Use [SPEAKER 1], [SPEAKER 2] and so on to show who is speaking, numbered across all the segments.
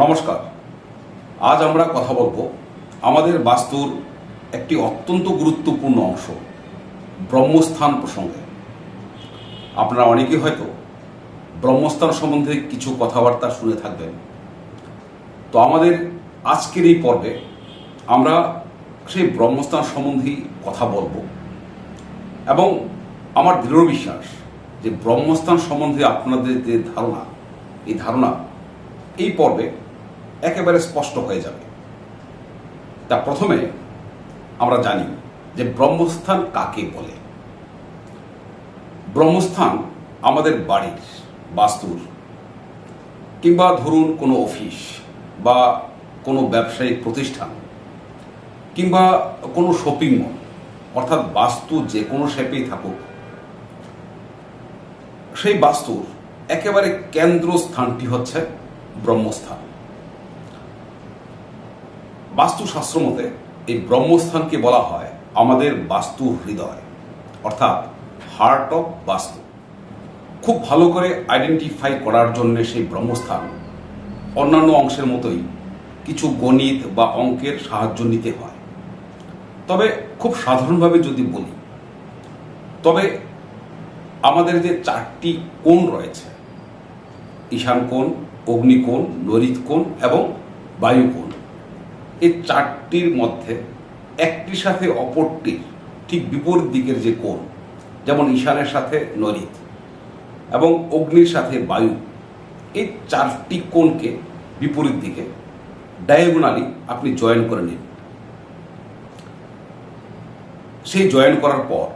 [SPEAKER 1] নমস্কার। আজ আমরা কথা বলব আমাদের বাস্তুর একটি অত্যন্ত গুরুত্বপূর্ণ অংশ, ব্রহ্মস্থান প্রসঙ্গে। আপনারা অনেকেই হয়তো ব্রহ্মস্থান সম্বন্ধে কিছু কথাবার্তা শুনে থাকবেন। তো আমাদের আজকের এই পর্বে আমরা সেই ব্রহ্মস্থান সম্বন্ধেই কথা বলব এবং আমার দৃঢ় বিশ্বাস যে ব্রহ্মস্থান সম্বন্ধে আপনাদের যে ধারণা, এই ধারণা, এই পর্বে একেবারে স্পষ্ট হয়ে যাবে। তা প্রথমে আমরা জানি যে ব্রহ্মস্থান কাকে বলে। ব্রহ্মস্থান আমাদের বাড়ির বাস্তুর কিংবা ধরুন কোনো অফিস বা কোনো ব্যবসায়িক প্রতিষ্ঠান কিংবা কোনো শপিং মল, অর্থাৎ বাস্তু যে কোনো শেপেই থাকুক, সেই বাস্তুর একেবারে কেন্দ্রস্থানটি হচ্ছে ব্রহ্মস্থান। বাস্তুশাস্ত্র মতে, এই ব্রহ্মস্থানকে বলা হয় আমাদের বাস্তু হৃদয়, অর্থাৎ হার্ট অফ বাস্তু। খুব ভালো করে আইডেন্টিফাই করার জন্য সেই ব্রহ্মস্থান অন্যান্য অংশের মতোই কিছু গণিত বা অঙ্কের সাহায্য নিতে হয়। তবে খুব সাধারণভাবে যদি বলি, তবে আমাদের যে চারটি কোণ রয়েছে, ঈশান কোণ, অগ্নিকোণ, নরিত কোণ এবং বায়ু কোণ এই চারটির মধ্যে একটির সাথে অপরটির ঠিক বিপরীত দিকের যে কোণ, যেমন ঈশানের সাথে নরিত এবং অগ্নির সাথে বায়ু, এই চারটি কোণকে বিপরীত দিকে ডায়াগোনালি আপনি জয়েন করে নিন। সেই জয়েন করার পর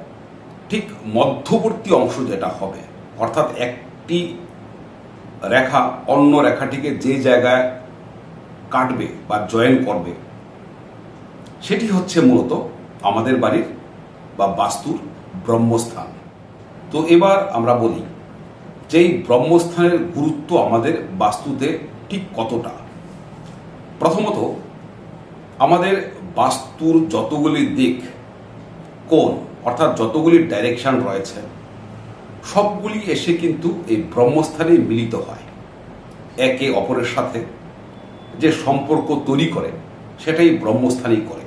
[SPEAKER 1] ঠিক মধ্যবর্তী অংশ যেটা হবে, অর্থাৎ একটি রেখা অন্য রেখাটিকে যে জায়গায় কাটবে বা জয়েন করবে, সেটি হচ্ছে মূলত আমাদের বাড়ির বা বাস্তুর ব্রহ্মস্থান। তো এবার আমরা বলি যে এই ব্রহ্মস্থানের গুরুত্ব আমাদের বাস্তুতে ঠিক কতটা? প্রথমত, আমাদের বাস্তুর যতগুলি দিক কোন অর্থাৎ যতগুলি ডাইরেকশন রয়েছে, সবগুলি এসে কিন্তু এই ব্রহ্মস্থানে মিলিত হয়। একে অপরের সাথে যে সম্পর্ক তৈরি করে, সেটাই ব্রহ্মস্থানই করে।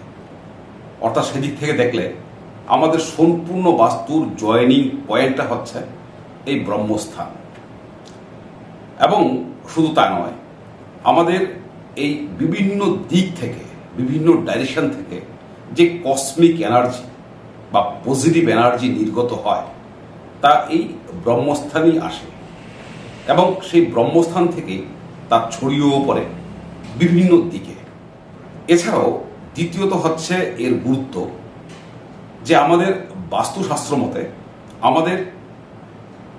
[SPEAKER 1] অর্থাৎ সেদিক থেকে দেখলে আমাদের সম্পূর্ণ বাস্তুর জয়েনিং পয়েন্টটা হচ্ছে এই ব্রহ্মস্থান। এবং শুধু তা নয়, আমাদের এই বিভিন্ন দিক থেকে, বিভিন্ন ডাইরেকশন থেকে যে কসমিক এনার্জি বা পজিটিভ এনার্জি নির্গত হয়, তা এই ব্রহ্মস্থানই আসে। এবং সেই ব্রহ্মস্থান থেকে তা ছড়িয়েও পড়ে। বিভিন্ন দিকে। এছাড়াও দ্বিতীয়ত হচ্ছে এর গুরুত্ব যে আমাদের বাস্তুশাস্ত্র মতে আমাদের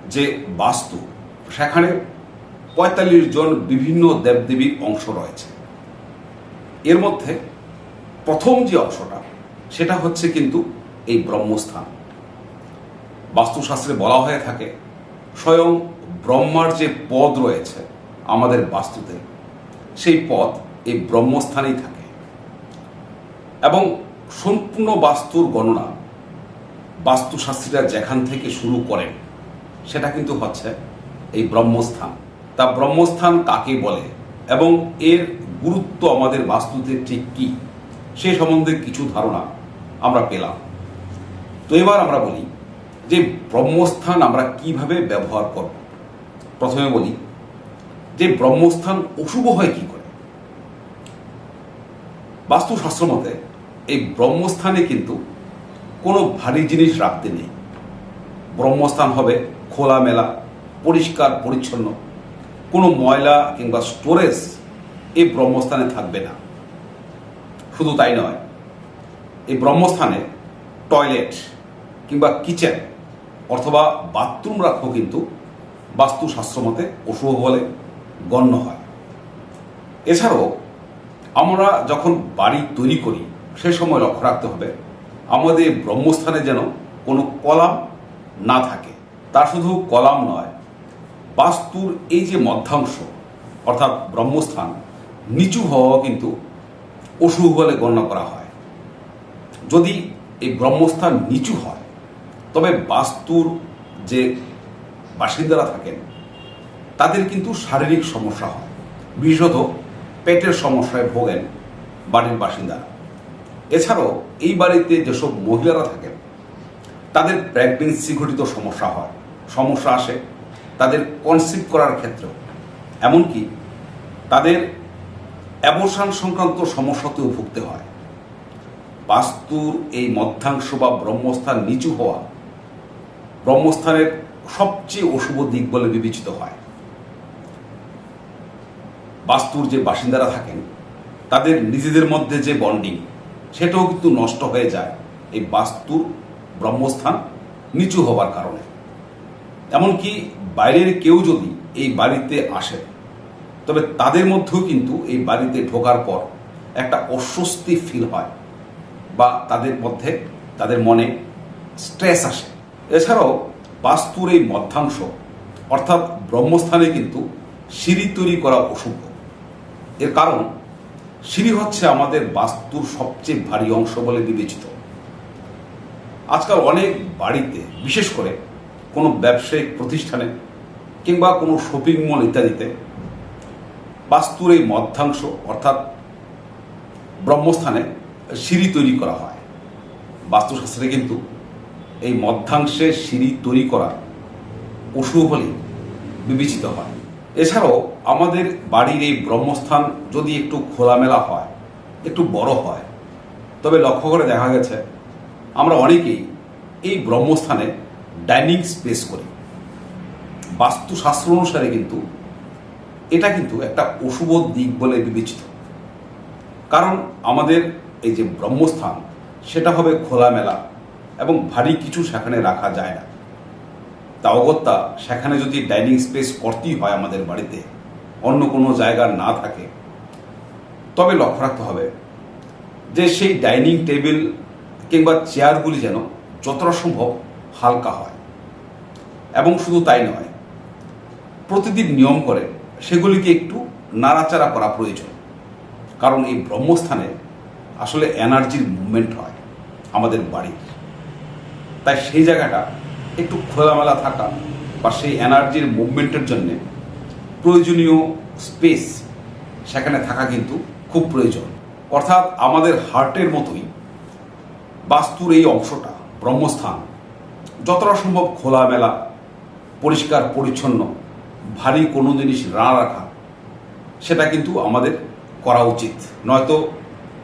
[SPEAKER 1] যে বাস্তু, সেখানে পঁয়তাল্লিশ জন বিভিন্ন দেবদেবীর অংশ রয়েছে। এর মধ্যে প্রথম যে অংশটা, সেটা হচ্ছে কিন্তু এই ব্রহ্মস্থান। বাস্তুশাস্ত্রে বলা হয়ে থাকে, স্বয়ং ব্রহ্মার যে পদ রয়েছে আমাদের বাস্তুতে সেই পথ এই ব্রহ্মস্থানেই থাকে। এবং সম্পূর্ণ বাস্তুর গণনা বাস্তুশাস্ত্রীরা যেখান থেকে শুরু করেন, সেটা কিন্তু হচ্ছে এই ব্রহ্মস্থান। তা ব্রহ্মস্থান কাকে বলে? এবং এর গুরুত্ব আমাদের বাস্তুতে ঠিক কি? সে সম্বন্ধে কিছু ধারণা আমরা পেলাম। তো এবার আমরা বলি যে ব্রহ্মস্থান আমরা কীভাবে ব্যবহার করব? প্রথমে বলি যে ব্রহ্মস্থান অশুভ হয় কি করে? বাস্তুশাস্ত্র মতে, এই ব্রহ্মস্থানে কিন্তু কোনো ভারী জিনিস রাখতে নেই। ব্রহ্মস্থান হবে খোলামেলা, পরিষ্কার, পরিচ্ছন্ন। কোনো ময়লা কিংবা স্টোরেজ এই ব্রহ্মস্থানে থাকবে না। শুধু তাই নয়, এই ব্রহ্মস্থানে টয়লেট কিংবা কিচেন অথবা বাথরুম রাখো কিন্তু বাস্তুশাস্ত্র মতে অশুভ বলে। গণ্য হয়। এছাড়াও, আমরা যখন বাড়ি তৈরি করি, সে সময় লক্ষ্য রাখতে হবে, আমাদের ব্রহ্মস্থানে যেন কোনো কলাম না থাকে। তা শুধু কলাম নয়, বাস্তুর এই যে মধ্যাংশ, অর্থাৎ ব্রহ্মস্থান, নিচু হওয়া কিন্তু অশুভ বলে গণ্য করা হয়। যদি এই ব্রহ্মস্থান নিচু হয়, তবে বাস্তুর যে বাসিন্দারা থাকেন তাদের কিন্তু শারীরিক সমস্যা হয়। বিশেষত পেটের সমস্যায় ভোগেন বাড়ির বাসিন্দারা এছাড়াও এই বাড়িতে যেসব মহিলারা থাকেন, তাদের প্রেগনেন্সি ঘটিত সমস্যা হয়। সমস্যা আসে তাদের কনসিভ করার ক্ষেত্রেও। এমনকি তাদের অ্যাবর্শন সংক্রান্ত সমস্যাতেও ভুগতে হয়। বাস্তুর এই মধ্যাংশ বা ব্রহ্মস্থান নিচু হওয়া ব্রহ্মস্থানের সবচেয়ে অশুভ দিক বলে বিবেচিত হয়। বাস্তুর যে বাসিন্দারা থাকেন, তাদের নিজেদের মধ্যে যে বন্ডিং, সেটাও কিন্তু নষ্ট হয়ে যায়। এই বাস্তুর ব্রহ্মস্থান নিচু হবার কারণে। এমনকি বাইরের কেউ যদি এই বাড়িতে আসে, তবে তাদের মধ্যেও কিন্তু এই বাড়িতে ঢোকার পর একটা অস্বস্তি ফিল হয় বা তাদের মধ্যে, তাদের মনে স্ট্রেস আসে। এছাড়াও বাস্তুর এই মধ্যাংশ, অর্থাৎ ব্রহ্মস্থানে কিন্তু সিঁড়ি তৈরি করা অশুভ এর কারণ, সিঁড়ি হচ্ছে আমাদের বাস্তুর সবচেয়ে ভারী অংশ বলে বিবেচিত। আজকাল অনেক বাড়িতে, বিশেষ করে কোনো ব্যবসায়িক প্রতিষ্ঠানে কিংবা কোনো শপিং মল ইত্যাদিতে বাস্তুর এই মধ্যাংশ, অর্থাৎ ব্রহ্মস্থানে সিঁড়ি তৈরি করা হয়। বাস্তুশাস্ত্রে কিন্তু এই মধ্যাংশে সিঁড়ি তৈরি করা অশুভ বলে বিবেচিত হয়। এছাড়াও আমাদের বাড়ির এই ব্রহ্মস্থান যদি একটু খোলামেলা হয়, একটু বড় হয়, তবে লক্ষ্য করে দেখা গেছে, আমরা অনেকেই এই ব্রহ্মস্থানে ডাইনিং স্পেস করি। বাস্তুশাস্ত্র অনুসারে কিন্তু এটা কিন্তু একটা অশুভ দিক বলে বিবেচিত। কারণ আমাদের এই যে ব্রহ্মস্থান, সেটা হবে খোলামেলা এবং ভারী কিছু সেখানে রাখা যায় না। তা অগত্যা সেখানে যদি ডাইনিং স্পেস করতেই হয় আমাদের বাড়িতে, অন্য কোনো জায়গা না থাকে, তবে লক্ষ্য রাখতে হবে যে সেই ডাইনিং টেবিল কিংবা চেয়ারগুলি যেন যতটা সম্ভব হালকা হয়। এবং শুধু তাই নয়, প্রতিদিন নিয়ম করে সেগুলিকে একটু নাড়াচাড়া করা প্রয়োজন, কারণ এই ব্রহ্মস্থানে আসলে এনার্জির মুভমেন্ট হয় আমাদের বাড়ির। তাই সেই জায়গাটা একটু খোলামেলা থাকা বা সেই এনার্জির মুভমেন্টের জন্যে প্রয়োজনীয় স্পেস সেখানে থাকা কিন্তু খুব প্রয়োজন। অর্থাৎ আমাদের হার্টের মতোই বাস্তুর এই অংশটা, ব্রহ্মস্থান, যতটা সম্ভব খোলামেলা, পরিষ্কার, পরিচ্ছন্ন, ভারী কোনো জিনিস না রাখা, সেটা কিন্তু আমাদের করা উচিত। নয়তো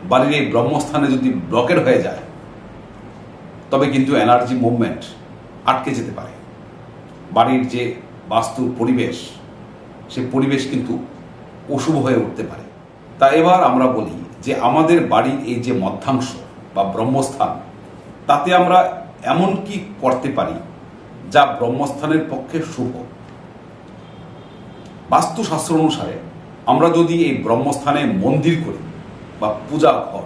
[SPEAKER 1] বাড়ির এই ব্রহ্মস্থানে যদি ব্লকের হয়ে যায়, তবে কিন্তু এনার্জি মুভমেন্ট আটকে যেতে পারে। বাড়ির যে বাস্তুর পরিবেশ, সে পরিবেশ কিন্তু অশুভ হয়ে উঠতে পারে। তা এবার আমরা বলি যে আমাদের বাড়ির এই যে মধ্যাংশ বা ব্রহ্মস্থান, তাতে আমরা এমন কি করতে পারি যা ব্রহ্মস্থানের পক্ষে শুভ? বাস্তুশাস্ত্র অনুসারে আমরা যদি এই ব্রহ্মস্থানে মন্দির করি বা পূজা ঘর,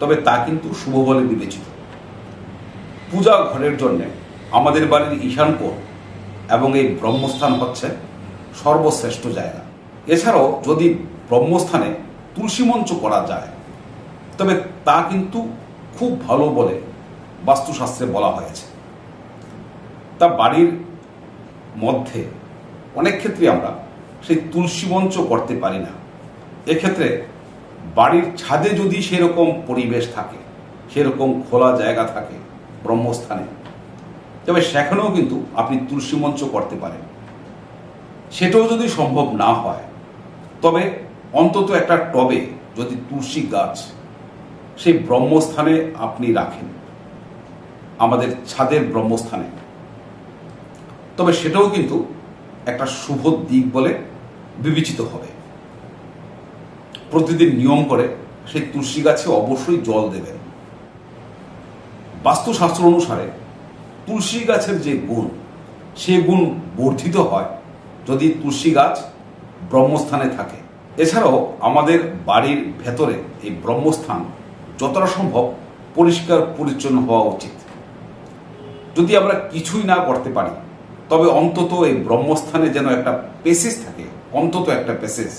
[SPEAKER 1] তবে তা কিন্তু শুভ বলে বিবেচিত। পূজা ঘরের জন্য আমাদের বাড়ির ঈশানপুর এবং এই ব্রহ্মস্থান হচ্ছে সর্বশ্রেষ্ঠ জায়গা। এছাড়াও যদি ব্রহ্মস্থানে তুলসী মঞ্চ করা যায়, তবে তা কিন্তু খুব ভালো বলে বাস্তুশাস্ত্রে বলা হয়েছে। তা বাড়ির মধ্যে অনেক ক্ষেত্রে আমরা সেই তুলসী মঞ্চ করতে পারি না। এক্ষেত্রে বাড়ির ছাদে যদি সেরকম পরিবেশ থাকে, সেরকম খোলা জায়গা থাকে ব্রহ্মস্থানে তবে সেখানেও কিন্তু আপনি তুলসী মঞ্চ করতে পারেন। সেটাও যদি সম্ভব না হয়, তবে অন্তত একটা টবে যদি তুলসী গাছ সেই ব্রহ্মস্থানে আপনি রাখেন, আমাদের ছাদের ব্রহ্মস্থানে। তবে সেটাও কিন্তু একটা শুভ দিক বলে বিবেচিত হবে। প্রতিদিন নিয়ম করে সেই তুলসী গাছে অবশ্যই জল দেবেন। বাস্তুশাস্ত্র অনুসারে তুলসী গাছের যে গুণ, সে গুণ বর্ধিত হয় যদি তুলসী গাছ ব্রহ্মস্থানে থাকে। এছাড়াও আমাদের বাড়ির ভেতরে এই ব্রহ্মস্থান যতটা সম্ভব পরিষ্কার পরিচ্ছন্ন হওয়া উচিত। যদি আমরা কিছুই না করতে পারি, তবে অন্তত এই ব্রহ্মস্থানে যেন একটা পেসেজ থাকে, অন্তত একটা পেসেজ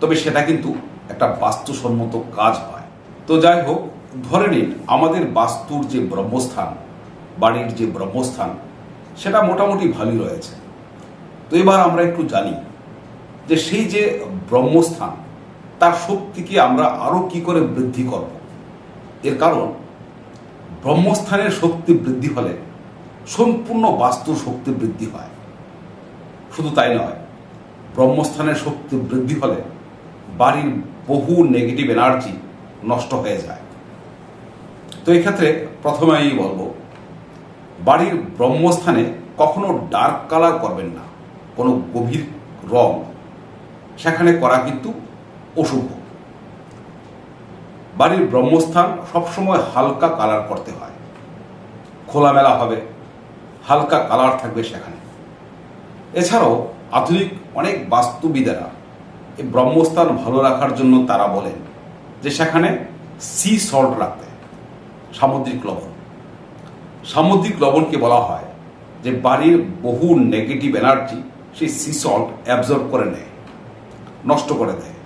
[SPEAKER 1] তবে সেটা কিন্তু একটা বাস্তুসম্মত কাজ হয়। তো যাই হোক, ধরে নিন আমাদের বাস্তুর যে ব্রহ্মস্থান বাড়ির যে ব্রহ্মস্থান, সেটা মোটামুটি ভালোই রয়েছে। তো এবার আমরা একটু জানি যে সেই যে ব্রহ্মস্থান, তার শক্তিকে আমরা আরও কি করে বৃদ্ধি করব? এর কারণ, ব্রহ্মস্থানের শক্তি বৃদ্ধি হলে সম্পূর্ণ বাস্তুর শক্তি বৃদ্ধি হয়। শুধু তাই নয়, ব্রহ্মস্থানের শক্তি বৃদ্ধি হলে বাড়ির বহু নেগেটিভ এনার্জি নষ্ট হয়ে যায়। তো এক্ষেত্রে প্রথমে আমি বলব বাড়ির ব্রহ্মস্থানে কখনো ডার্ক কালার করবেন না, কোনো গভীর রং। সেখানে করা কিন্তু অশুভ। বাড়ির ব্রহ্মস্থান সবসময় হালকা কালার করতে হয়। খোলামেলা হবে, হালকা কালার থাকবে সেখানে। এছাড়াও আধুনিক অনেক বাস্তুবিদেরা এই ব্রহ্মস্থান ভালো রাখার জন্য তারা বলেন যে সেখানে সি সল্ট রাখতে, সামুদ্রিক লবণ। সামুদ্রিক লবণকে বলা হয়, যে বাড়ির বহু নেগেটিভ এনার্জি সেই সি সল্ট অ্যাবজর্ব করে নেয়, নষ্ট করে দেয়।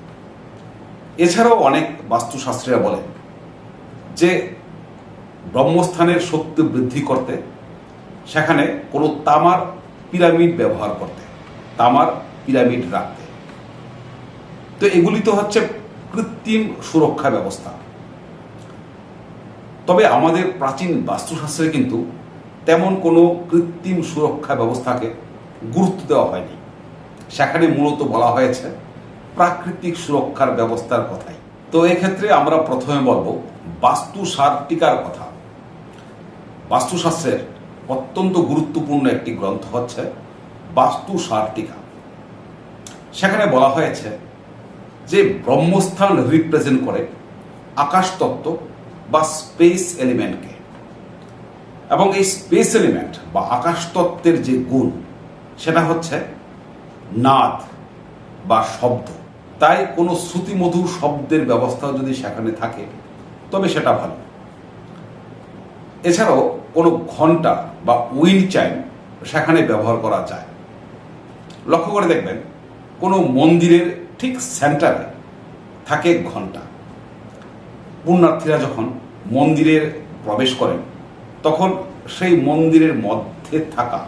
[SPEAKER 1] এছাড়াও অনেক বাস্তুশাস্ত্রীরা বলেন যে ব্রহ্মস্থানের শক্তি বৃদ্ধি করতে সেখানে কোনো তামার পিরামিড ব্যবহার করতে, তামার পিরামিড রাখতে। তো এগুলি তো হচ্ছে কৃত্রিম সুরক্ষা ব্যবস্থা। তবে আমাদের প্রাচীন বাস্তুশাস্ত্রে কিন্তু তেমন কোনো কৃত্রিম সুরক্ষা ব্যবস্থাকে গুরুত্ব দেওয়া হয়নি। সেখানে মূলত বলা হয়েছে প্রাকৃতিক সুরক্ষার ব্যবস্থার কথাই। তো এক্ষেত্রে আমরা প্রথমে বলব বাস্তু সার্টিকার কথা। বাস্তুশাস্ত্রের অত্যন্ত গুরুত্বপূর্ণ একটি গ্রন্থ হচ্ছে বাস্তু সার্টিকা। সেখানে বলা হয়েছে যে ব্রহ্মস্থান রিপ্রেজেন্ট করে আকাশতত্ত্ব বা স্পেস এলিমেন্টকে এবং এই স্পেস এলিমেন্ট বা আকাশতত্ত্বের যে গুণ, সেটা হচ্ছে নাদ বা শব্দ। তাই কোনো শ্রুতিমধুর শব্দের ব্যবস্থা যদি সেখানে থাকে, তবে সেটা ভালো। এছাড়াও কোনো ঘণ্টা বা উইন্ড চাইম সেখানে ব্যবহার করা যায়। লক্ষ্য করে দেখবেন, কোনো মন্দিরের ঠিক সেন্টারে থাকে ঘণ্টা। পুণ্যার্থীরা যখন মন্দিরের প্রবেশ করেন, তখন সেই মন্দিরের মধ্যে থাকা,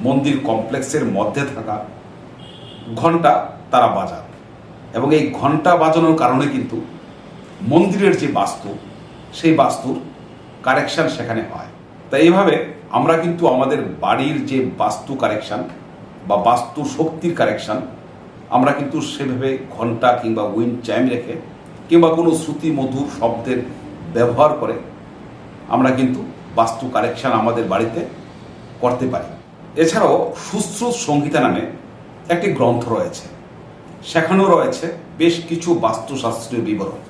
[SPEAKER 1] মন্দির কমপ্লেক্সের মধ্যে থাকা ঘণ্টা তারা বাজান। এবং এই ঘণ্টা বাজানোর কারণে কিন্তু মন্দিরের যে বাস্তু, সেই বাস্তুর কারেকশন সেখানে হয়। তাই এইভাবে আমরা কিন্তু আমাদের বাড়ির যে বাস্তু কারেকশন বা বাস্তু শক্তির কারেকশন, আমরা কিন্তু সেভাবে ঘণ্টা কিংবা উইন্ড চাইম রেখে কিংবা কোনো শ্রুতি মধুর শব্দের ব্যবহার করে আমরা কিন্তু বাস্তু কারেকশন আমাদের বাড়িতে করতে পারি। এছাড়াও সুশ্রুত সংহিতা নামে একটি গ্রন্থ রয়েছে। সেখানেও রয়েছে বেশ কিছু বাস্তুশাস্ত্রীয় বিবরণ।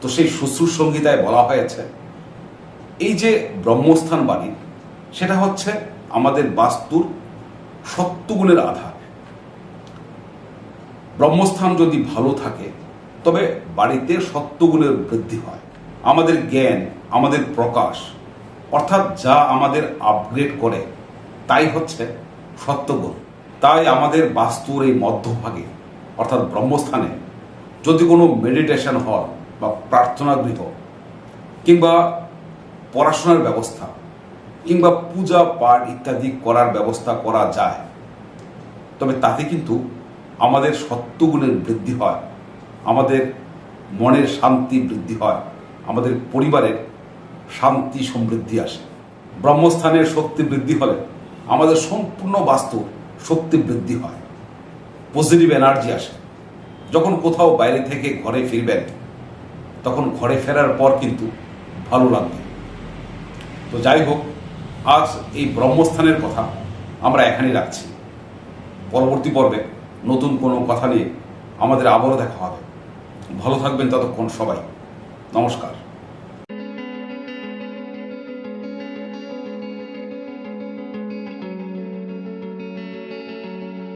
[SPEAKER 1] তো সেই শুশ্রূষ সংহিতায় বলা হয়েছে, এই যে ব্রহ্মস্থান বাণী, সেটা হচ্ছে আমাদের বাস্তুর সত্যগুণের আধার। ব্রহ্মস্থান যদি ভালো থাকে, তবে বাড়িতে সত্যগুণের বৃদ্ধি হয়। আমাদের জ্ঞান, আমাদের প্রকাশ, অর্থাৎ যা আমাদের আপগ্রেড করে, তাই হচ্ছে সত্যগুণ। তাই আমাদের বাস্তুর এই মধ্যভাগে, অর্থাৎ ব্রহ্মস্থানে, যদি কোনো মেডিটেশন হল বা প্রার্থনা গৃহ কিংবা পড়াশোনার ব্যবস্থা, কিংবা পূজা পাঠ ইত্যাদি করার ব্যবস্থা করা যায়, তবে তাতে কিন্তু আমাদের সত্যগুণের বৃদ্ধি হয়, আমাদের মনের শান্তি বৃদ্ধি হয়। আমাদের পরিবারের শান্তি, সমৃদ্ধি আসে। ব্রহ্মস্থানের শক্তি বৃদ্ধি হলে আমাদের সম্পূর্ণ বাস্তুর শক্তি বৃদ্ধি হয়। পজিটিভ এনার্জি আসে। যখন কোথাও বাইরে থেকে ঘরে ফিরবেন, তখন ঘরে ফেরার পর কিন্তু ভালো লাগবে। তো যাই হোক, আজ এই ব্রহ্মস্থানের কথা আমরা এখানেই রাখছি। পরবর্তী পর্বে নতুন কোনো কথা নিয়ে আমাদের আবারও দেখা হবে। ভালো থাকবেন ততক্ষণ সবাই। নমস্কার।